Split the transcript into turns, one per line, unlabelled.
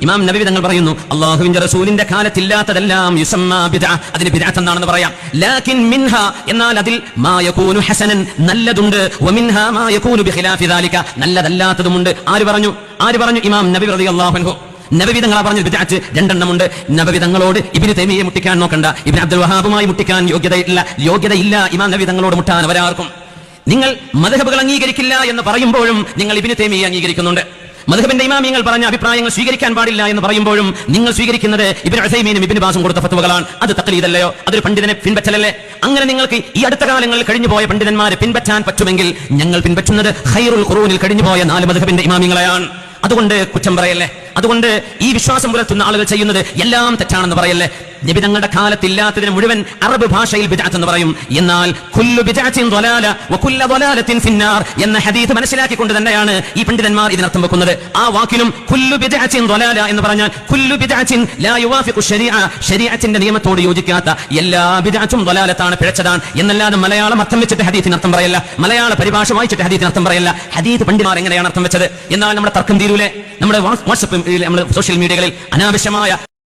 ഇമാം നബി തങ്ങൾ പറയുന്നു അള്ളാഹുവിന്റെ റസൂലിന്റെ കാലത്തില്ലാത്തതെല്ലാം അതിന് ബിദ്അത്ത് എന്നാണെന്ന് പറയാം. ലാകിൻ മിൻഹ എന്നാൽ അതിൽ മാ യകൂനു ഹസനൻ നല്ലതുണ്ട്. വമിൻഹ മാ യകൂനു ബിഖിലാഫി ദാലിക നല്ലതല്ലാത്തതുമുണ്ട്. ആര് പറഞ്ഞു? ആര് പറഞ്ഞു? ഇമാം നബി റളിയല്ലാഹു അൻഹു. നബി പറഞ്ഞ ബിദ്അത്ത് രണ്ടെണ്ണമുണ്ട്. നവവിധങ്ങളോട് ഇബിന് തൈമിയെ മുട്ടിക്കാൻ നോക്കണ്ട. ഇബ്നു അബ്ദുൽ വഹാബുമായി മുട്ടിക്കാൻ യോഗ്യതയില്ല. യോഗ്യതയില്ല ഇമാം നവിധങ്ങളോട് മുട്ടാൻ അവരാർക്കും നിങ്ങൾ മധബുകൾ അംഗീകരിക്കില്ല എന്ന് പറയുമ്പോഴും നിങ്ങൾ ഇബ്നു തൈമിയെ അംഗീകരിക്കുന്നുണ്ട്. മധുബിന്റെ ഇമാമിയങ്ങൾ പറഞ്ഞ അഭിപ്രായങ്ങൾ സ്വീകരിക്കാൻ പാടില്ല എന്ന് പറയുമ്പോഴും നിങ്ങൾ സ്വീകരിക്കുന്നത് ഇബിൻ അസൈമീനും ഇബിൻ ബാസും കൊടുത്ത ഫത്തുവകളാണ് അത് തക്കലീതല്ലയോ അതൊരു പണ്ഡിതനെ പിൻപറ്റലല്ലേ? അങ്ങനെ നിങ്ങൾക്ക് ഈ അടുത്ത കാലങ്ങളിൽ കഴിഞ്ഞു പോയ പണ്ഡിതന്മാരെ പിൻപറ്റാൻ പറ്റുമെങ്കിൽ ഞങ്ങൾ പിൻപറ്റുന്നത് ഹൈറുൽ ഖുറൂനിൽ കഴിഞ്ഞു പോയ നാല് മധുഹബിന്റെ ഇമാമിങ്ങളെയാണ്. അതുകൊണ്ട് കുറ്റം പറയല്ലേ? അതുകൊണ്ട് ഈ വിശ്വാസം പുലർത്തുന്ന ആളുകൾ ചെയ്യുന്നത് എല്ലാം തെറ്റാണെന്ന് പറയല്ലേ? നബി തങ്ങളുടെ കാലത്തില്ലാത്തതിന് മുഴുവൻ അറബ് ഭാഷയിൽ ബിജാത്ത് എന്ന് പറയും. എന്നാൽ കുല്ലു ബിജാത്തിൻ ളലാല വകുല്ല ളലാലത്തിൻ ഫിന്നാർ എന്ന ഹദീസ് മനസ്സിലാക്കിക്കൊണ്ട് തന്നെയാണ് ഈ പണ്ഡിതന്മാർ ഇതിനർത്ഥം വെക്കുന്നത്. ആ വാക്കിലും കുല്ലു ബിജാത്തിൻ ളലാല എന്ന് പറഞ്ഞാൽ കുല്ലു ബിജാത്തിൻ ലാ യുവാഫിഖു ശരീഅ ശരീഅത്തിന്റെ നിയമത്തോട് യോജിക്കാത്ത എല്ലാ ബിദഅത്തും ളലാലത്താണ് പിഴച്ചതാണ് എന്നല്ലാതെ മലയാളം അർത്ഥം വെച്ചിട്ട് ഹദീസിന് അർത്ഥം പറയല്ല. മലയാള പരിഭാഷ വായിച്ചിട്ട് ഹദീസിന് അർത്ഥം പറയല്ല. ഹദീസ് പണ്ഡിതന്മാർ എങ്ങനെയാണ് അർത്ഥം വെച്ചത്? എന്നാൽ നമ്മുടെ തർക്കം തീരൂലേ? നമ്മുടെ വാട്സപ്പ് നമ്മുടെ സോഷ്യൽ മീഡിയകളിൽ അനാവശ്യമായ